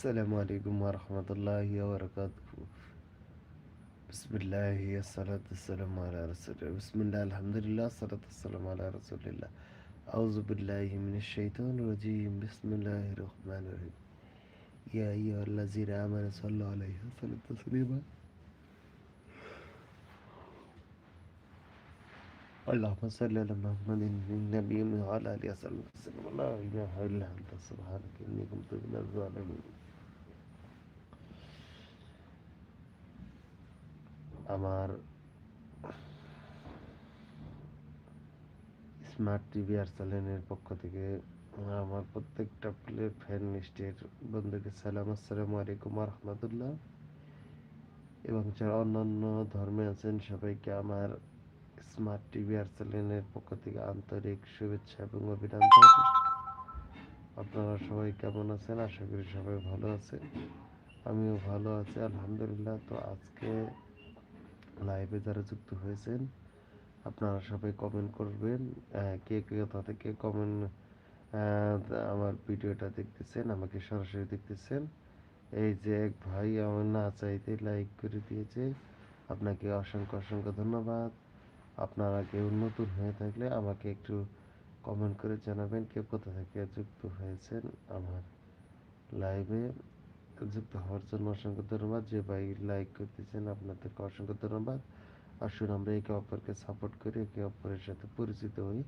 السلام عليكم ورحمة الله وبركاته. بسم الله الصلاة والسلام على رسول الله. بسم الله الحمد لله الصلاة والسلام على رسول الله. أعوذ بالله من الشيطان الرجيم. بسم الله الرحمن الرحيم. يا أيها الذين آمنوا صلوا عليه وسلم تسليما. اللهم صل على محمد النبي وعلى آله وصحبه وسلم. لا إله إلا أنت سبحانك إني كنت من الظالمين. আমার smart TV আর চ্যানেলের পক্ষ থেকে আমার প্রত্যেকটা প্লে ফ্যান লিস্টের বন্ধুকে সালাম, আসসালামু আলাইকুম রহমতুল্লাহ এবং যারা অন্যান্য ধর্মে আছেন, সবাইকে আমার স্মার্ট টিভি আর চ্যানেলের পক্ষ থেকে আন্তরিক শুভেচ্ছা এবং অভিনন্দন। আপনারা সবাই কেমন আছেন? আশা করি সবাই ভালো আছে আমিও ভালো আছি, আলহামদুলিল্লাহ। তো আজকে লাইভে যারা যুক্ত হয়েছেন, আপনারা সবাই কমেন্ট করবেন। কে কে কোথা থেকে কমেন্ট আমার ভিডিওটা দেখতেছেন, আমাকে সরাসরি দেখতেছেন। এই যে এক ভাই আমার না চাইতে লাইক করে দিয়েছে। আপনাকে অসংখ্য অসংখ্য ধন্যবাদ। আপনারা কেউ নতুন হয়ে থাকলে আমাকে একটু কমেন্ট করে জানাবেন, কেউ কোথা থেকে যুক্ত হয়েছেন আমার লাইভে যুক্ত হওয়ার জন্য অসংখ্য ধন্যবাদ। যে ভাই লাইক করতেছেন, আপনাদেরকে অসংখ্য ধন্যবাদ। আসুন আমরা একে অপরকে সাপোর্ট করি একে অপরের সাথে পরিচিত হই।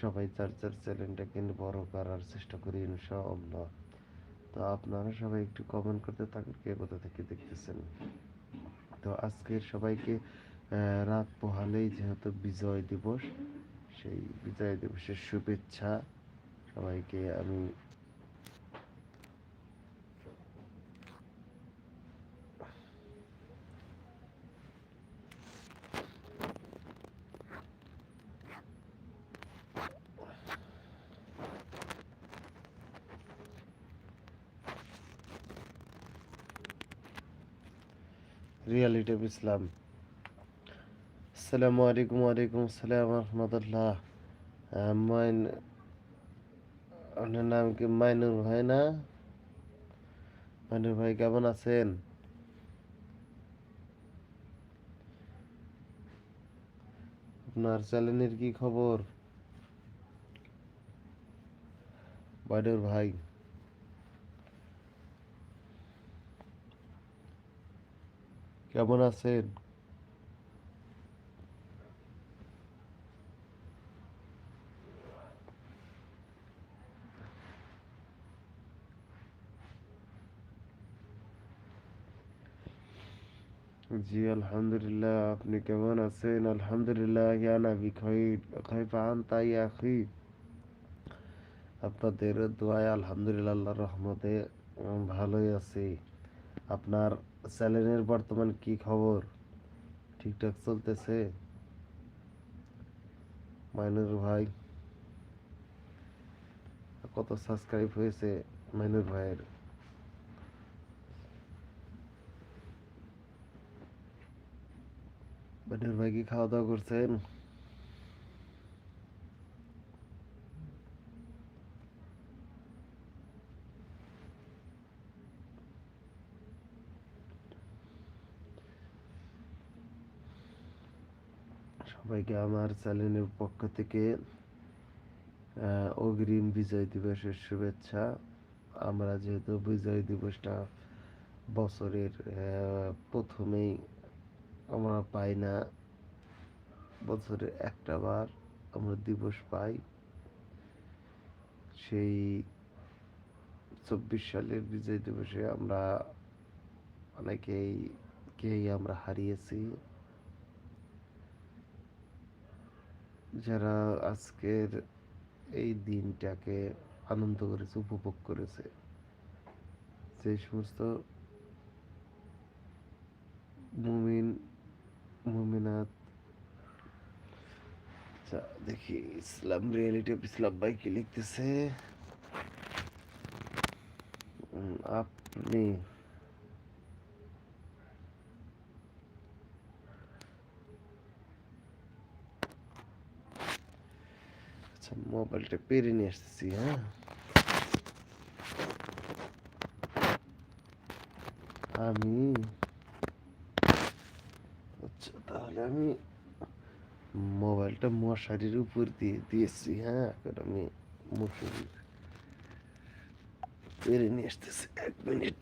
সবাই চার চার চ্যানেলটাকে বড় করার চেষ্টা করি, ইনশাআল্লাহ। তো আপনারা সবাই একটু কমেন্ট করতে থাকুন, কে কোথা থেকে দেখতেছেন? তো আজকের সবাইকে রাত পোহালেই যেহেতু বিজয় দিবস, সেই বিজয় দিবসের শুভেচ্ছা সবাইকে আমি রিয়ালিটি অফ ইসলাম আসসালামু আলাইকুম ওয়ালাইকুম আসসালাম রহমতুল্লাহ মাইন আপনার নাম কি? মাইনুর ভাই না? মাইনুর ভাই কেমন আছেন? আপনার চ্যানেলের কি খবর? মাইনুর ভাই। কেমন আছেন? জি, আলহামদুলিল্লাহ, আপনি কেমন আছেন? আলহামদুলিল্লাহ, ইয়া নবী খাইর খাইফা আনতা ইয়া আখি। আপনাদের দোয়ায় আলহামদুলিল্লাহ, আল্লাহর রহমতে ভালোই আছি। আপনার চ্যানেলের বর্তমান কি খবর? ঠিকঠাক চলতেছে? মাইনুর ভাই? কত সাবস্ক্রাইব হয়েছে মাইনুর ভাইয়ের? মাইনুর ভাই কি খাওয়া দাওয়া করছেন? সবাইকে আমার চ্যানেলের পক্ষ থেকে অগ্রিম বিজয় দিবসের শুভেচ্ছা। আমরা যেহেতু বিজয় দিবসটা বছরের প্রথমেই আমরা পাই না বছরে একটা বার আমরা দিবস পাই। সেই চব্বিশ সালের বিজয় দিবসে আমরা অনেকেই, কেই আমরা হারিয়েছি। যারা আজকের এই দিনটাকে আনন্দ করেছে, উপভোগ করেছে, যে সমস্ত মুমিন, মুমিনাত দেখি ইসলাম রিয়েলিটি অফ ইসলাম ভাই কি লিখতেছে? আপনি আচ্ছা মোবাইলটা পেরে নিয়ে আসতেছি হ্যাঁ? আমি আচ্ছা তাহলে আমি মোবাইলটা মশারির উপর দিয়ে দিয়েছি হ্যাঁ? এখন আমি মশারি পেরে নিয়ে আসতেছি, এক মিনিট।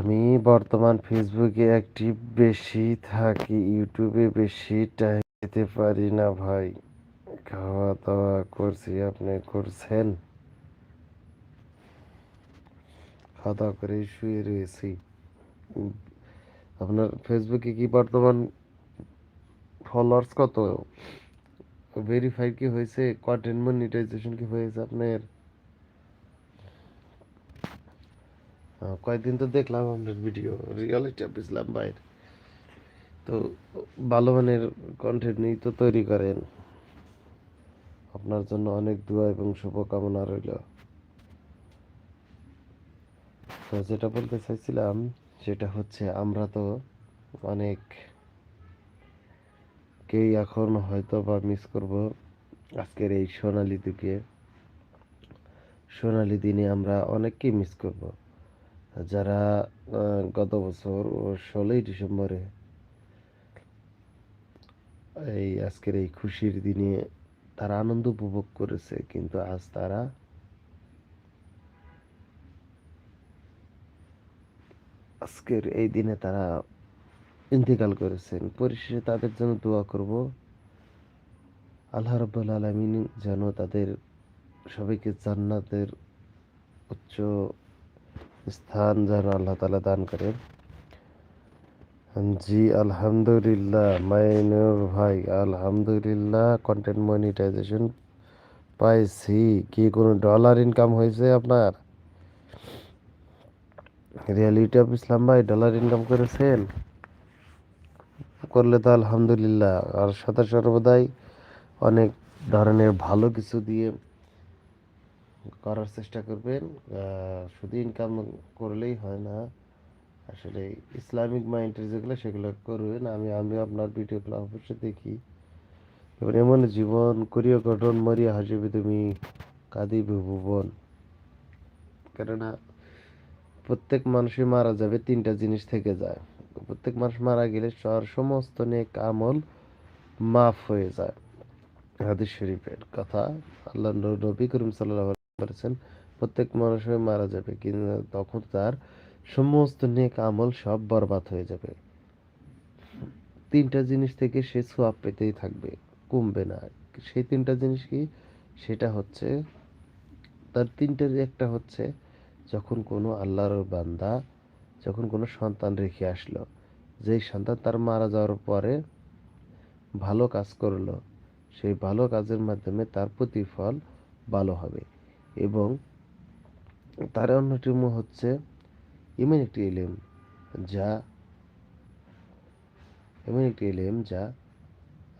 আমি বর্তমান ফেসবুকে অ্যাক্টিভ বেশি থাকি, ইউটিউবে বেশি টাইম দিতে পারি না ভাই। খাওয়া দাওয়া করছি, আপনি করছেন? খাওয়া দাওয়া করে শুয়ে রয়েছি। আপনার ফেসবুকে কি বর্তমান ফলোয়ার্স কত? ভেরিফাই কি হয়েছে? কন্টেন্ট মনিটাইজেশন কি হয়েছে আপনার? কয়েকদিন তো দেখলাম আপনার ভিডিও রিয়ালিটি ইসলাম ভাইয়ের। তো ভালো মানের কন্টেন্ট নিয়ে তো তৈরি করেন। আপনার জন্য অনেক দোয়া এবং শুভকামনা রইল। তো যেটা বলতে চাইছিলাম, সেটা হচ্ছে আমরা তো অনেক কেই এখন হয়তো বা মিস করব আজকের এই সোনালি দিকে। সোনালি দিনে আমরা অনেককেই মিস করব। যারা গত বছর ষোলোই ডিসেম্বরে এই আজকের এই খুশির দিনে তারা আনন্দ উপভোগ করেছে, কিন্তু আজ তারা আজকের এই দিনে তারা ইন্তেকাল করেছেন। পরিশেষে তাদের জন্য দোয়া করব, আল্লাহ রব্বুল আলমিন যেন তাদের সবাইকে জান্নাতের উচ্চ স্থান যেন আল্লাহ তালা দান করেন। জি, আলহামদুলিল্লাহ, মাইনুর ভাই, আলহামদুলিল্লাহ কন্টেন্ট মনিটাইজেশন পাইছি। কি কোনো ডলার ইনকাম হয়েছে আপনার? রিয়ালিটি অফ ইসলাম ভাই ডলার ইনকাম করেছেন? করলে তো আলহামদুলিল্লাহ, আর সদা সর্বদাই অনেক ধরনের ভালো কিছু দিয়ে করার চেষ্টা করবেন। শুধু ইনকাম করলেই হয় না। আসলে ইসলামিক মাইন্ডের যেগুলো, সেগুলো করবেন। আমি আমি আপনার ভিডিওগুলো অবশ্যই দেখি। এবার এমন জীবন করিয়া গঠন, মরিয়া হাসিবে তুমি, কাঁদিবে ভুবন। কেননা, প্রত্যেক মানুষই মারা যাবে, তিনটা জিনিস থেকে যায়। প্রত্যেক মানুষ মারা গেলে তার সমস্ত নেক আমল মাফ হয়ে যায়। হাদিস শরীফের কথা আল্লাহ নবী করিম সাল্লাহ বলেছেন প্রত্যেক মানুষই মারা যাবে, কিন্তু তখন তার সমস্ত নেক আমল সব বরবাদ হয়ে যাবে। তিনটা জিনিস থেকে সে সোয়াব পেতেই থাকবে, কমবে না। সেই তিনটা জিনিস কি? সেটা হচ্ছে, তার তিনটার একটা হচ্ছে, যখন কোনো আল্লাহর বান্দা, যখন কোনো সন্তান রেখে আসলো, যেই সন্তান তার মারা যাওয়ার পরে ভালো কাজ করল, সেই ভালো কাজের মাধ্যমে তার প্রতিফল ভালো হবে। এবং তার অন্যতম হচ্ছে এমন একটি এলেম যা এমন একটি এলেম যা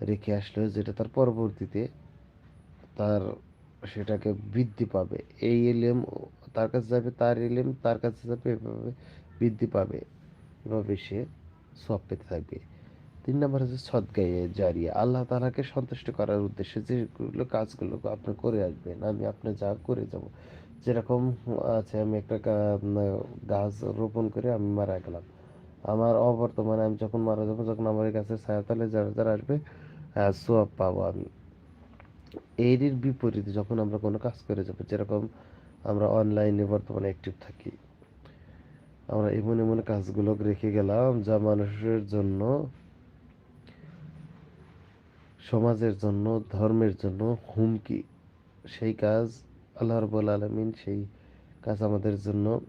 রেখে আসলো যেটা তার পরবর্তীতে তার সেটাকে বৃদ্ধি পাবে। এই এলেম তার কাছে যাবে, তার এলেম তার কাছে যাবে, এভাবে বৃদ্ধি পাবে। এভাবে সে সব পেতে থাকবে। তিন নম্বর হচ্ছে সদগায়ে জারিয়া। আল্লাহ তালাকে সন্তুষ্ট করার উদ্দেশ্যে যেগুলো কাজগুলো আপনি করে আসবেন, আমি আপনি যা করে যাব। যেরকম আছে, আমি একটা গাছ রোপণ করে আমি মারা গেলাম। আমার অবর্তমানে আমি যখন মারা যাব, যখন আমার এই গাছের ছায়াতলে যারা যারা আসবে সোয়াব পাবো আমি। এরই বিপরীতে যখন আমরা কোনো কাজ করে যাব, যেরকম আমরা অনলাইনে বর্তমানে অ্যাক্টিভ থাকি, আমরা এমন এমন কাজগুলো রেখে গেলাম যা মানুষের জন্য সমাজের জন্য, ধর্মের জন্য হুমকি। সেই কাজ আল্লাহ রব্বুল আলমিন সেই কাজ আমাদের জন্য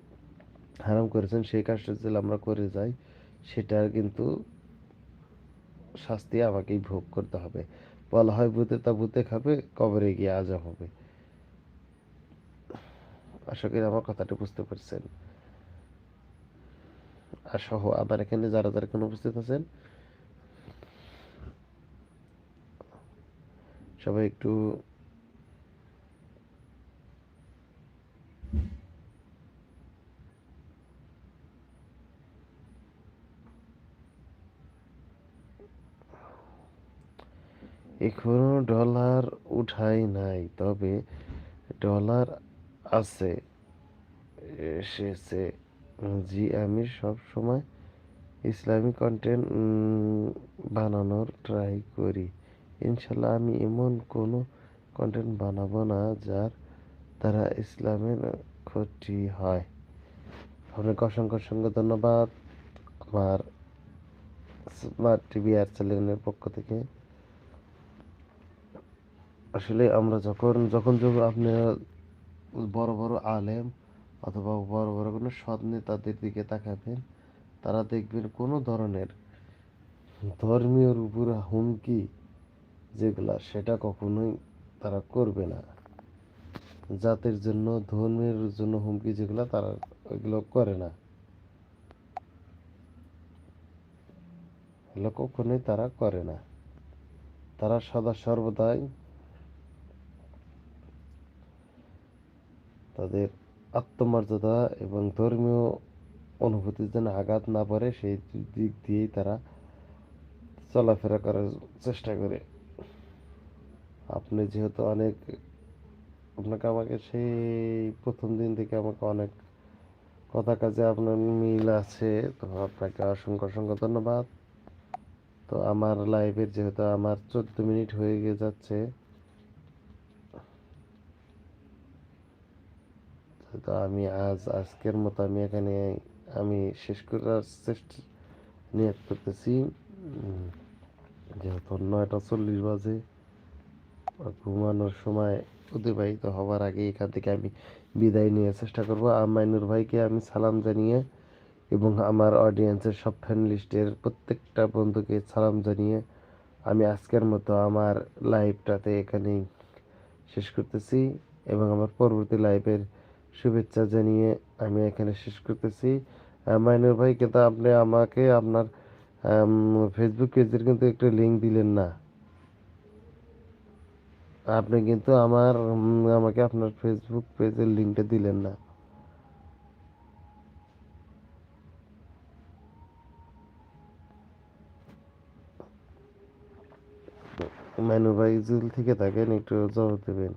হারাম করেছেন। সেই কাজটা যদি আমরা করে যাই, সেটার কিন্তু শাস্তি আমাকেই ভোগ করতে হবে। বলা হয়, ভূতে তা ভূতে খাবে, কবরে গিয়ে আজব হবে। আশা করি আমার কথাটা বুঝতে পারছেন। আর সহ আমার এখানে যারা যারা এখানে উপস্থিত আছেন সবাই একটু এখনও ডলার উঠাই নাই, তবে ডলার আছে, এসেছে। জি, আমি সব সময় ইসলামিক কন্টেন্ট বানানোর ট্রাই করি। ইনশাল্লাহ আমি এমন কোনো কন্টেন্ট বানাবো না যার দ্বারা ইসলামের ক্ষতি হয়। আপনাকে অসংখ্য অসংখ্য ধন্যবাদ আমার স্মার্ট টিভি আর চ্যানেলের পক্ষ থেকে। আসলে আমরা যখন যখন যখন আপনি বড় বড় আলেম অথবা বড় বড় কোনো সৎ নেতাদের দিকে তাকাবেন, তারা দেখবেন কোনো ধরনের ধর্মীয়র উপর হুমকি যেগুলা সেটা কখনোই তারা করবে না। জাতির জন্য, ধর্মের জন্য হুমকি যেগুলা তারা ওইগুলো করে না। এগুলো কখনোই তারা করে না। তারা সদা সর্বদাই তাদের আত্মমর্যাদা এবং ধর্মীয় অনুভূতির যেন আঘাত না পড়ে, সেই দিক দিয়েই তারা চলাফেরা করার চেষ্টা করে। আপনি যেহেতু অনেক, আপনাকে আমাকে সেই প্রথম দিন থেকে আমাকে অনেক কথা কাজে আপনার মিল আছে, তো আপনাকে অসংখ্য অসংখ্য ধন্যবাদ। তো আমার লাইভের যেহেতু আমার চোদ্দ মিনিট হয়ে গিয়ে যাচ্ছে, তো আমি আজ, আজকের মতো আমি এখানে, আমি শেষ করার চেষ্টা নিয়ত করতেছি। যেহেতু নয়টা চল্লিশ বাজে। ঘুমানোর সময় অতিবাহিত হওয়ার আগে এখান থেকে আমি বিদায় নিয়ে চেষ্টা করব। মাইনুর ভাইকে আমি সালাম জানিয়ে এবং আমার অডিয়েন্সের সব ফ্যান লিস্টের প্রত্যেকটা বন্ধুকে সালাম জানিয়ে আমি আজকের মতো আমার লাইভটাতে এখানেই শেষ করতেছি এবং আমার পরবর্তী লাইভের শুভেচ্ছা জানিয়ে আমি এখানে শেষ করতেছি। মাইনুর ভাই কিন্তু আপনি আমাকে আপনার ফেসবুক পেজের কিন্তু একটা লিঙ্ক দিলেন না। আপনি কিন্তু আমার আমাকে আপনার ফেসবুক পেজের লিঙ্কটা দিলেন না। মাইনু ভাই জুল থেকে থাকেন, একটু জবাব দেবেন।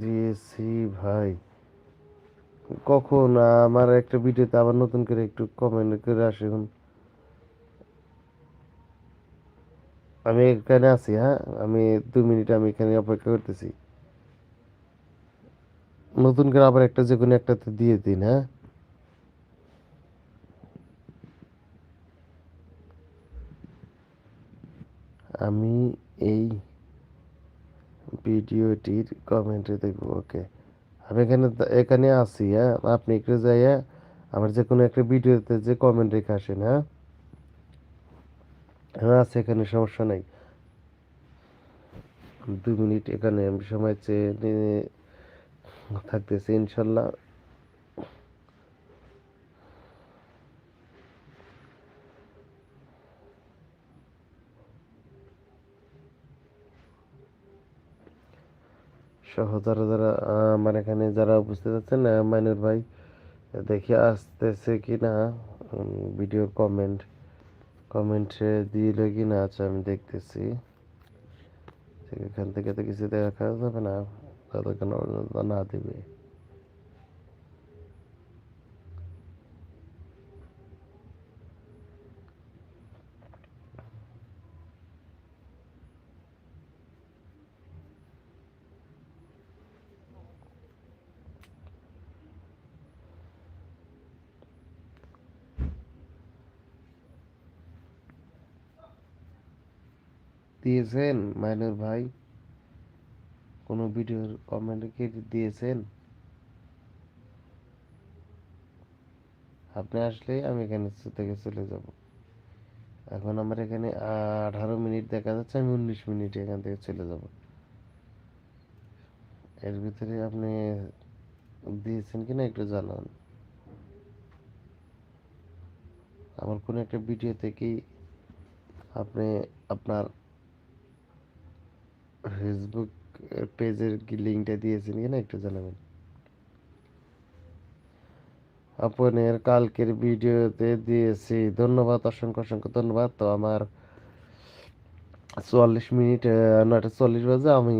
দিয়েছি ভাই, কখন? আমার একটা ভিডিওতে আবার নতুন করে একটু কমেন্ট করে আসুন আমি এখানে আছি হ্যাঁ? আমি দু মিনিট আমি এখানে অপেক্ষা করতেছি। নতুন করে আবার একটা যে কোনো একটাতে দিয়ে দিন হ্যাঁ? আমি এই ভিডিওটির কমেন্টে দেখব, ওকে? আমি এখানে এখানে আছি হ্যাঁ? আপনি একটু যাইয়া আমার যে কোনো একটা ভিডিওতে যে কমেন্ট রেখে আসেন হ্যাঁ? হ্যাঁ আছে এখানে, সমস্যা নাই। দু মিনিট এখানে আমি সময় চেয়ে থাকতেছি, ইনশাল্লাহ। সহ যারা যারা, আমার এখানে যারা উপস্থিত আছেন মাইনুর ভাই, দেখি আসতেছে কি না কমেন্ট কমেন্টে দিল কি না আচ্ছা আমি দেখতেছি। এখান থেকে তো কিছু দেখা যাবে না, যতক্ষণ কেন না দিবে। দিয়েছেন মাইনুর ভাই? কোনো ভিডিওর কমেন্টে কি দিয়েছেন? আপনি আসলে আমি এখানে থেকে চলে যাব। এখন আমার এখানে আঠারো মিনিট দেখা যাচ্ছে, আমি উনিশ মিনিট এখান থেকে চলে যাব। এর ভিতরে আপনি দিয়েছেন কিনা একটু জানান। আমার কোনো একটা ভিডিও থেকেই আপনি আপনার ফেসবুক পেজের কি লিঙ্কটা দিয়েছেন কিনা একটু জানাবেন? আপনার কালকের ভিডিওতে দিয়েছি। ধন্যবাদ, অসংখ্য অসংখ্য ধন্যবাদ। তো আমার চুয়াল্লিশ মিনিট নয়টা চল্লিশ বাজে, আমি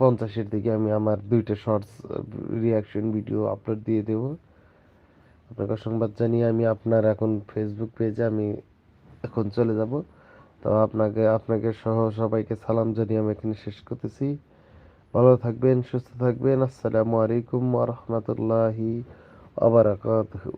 পঞ্চাশের দিকে আমি আমার দুইটা শর্টস রিয়াকশন ভিডিও আপলোড দিয়ে দেব। আপনাকে সংবাদ জানিয়ে আমি আপনার এখন ফেসবুক পেজে আমি এখন চলে যাব। তো আপনাকে আপনাকে সহ সবাইকে সালাম জানিয়ে আমি এখানে শেষ করতেছি। ভালো থাকবেন, সুস্থ থাকবেন। আসসালামু আলাইকুম ওয়া রাহমাতুল্লাহি ওয়া বারাকাতুহু।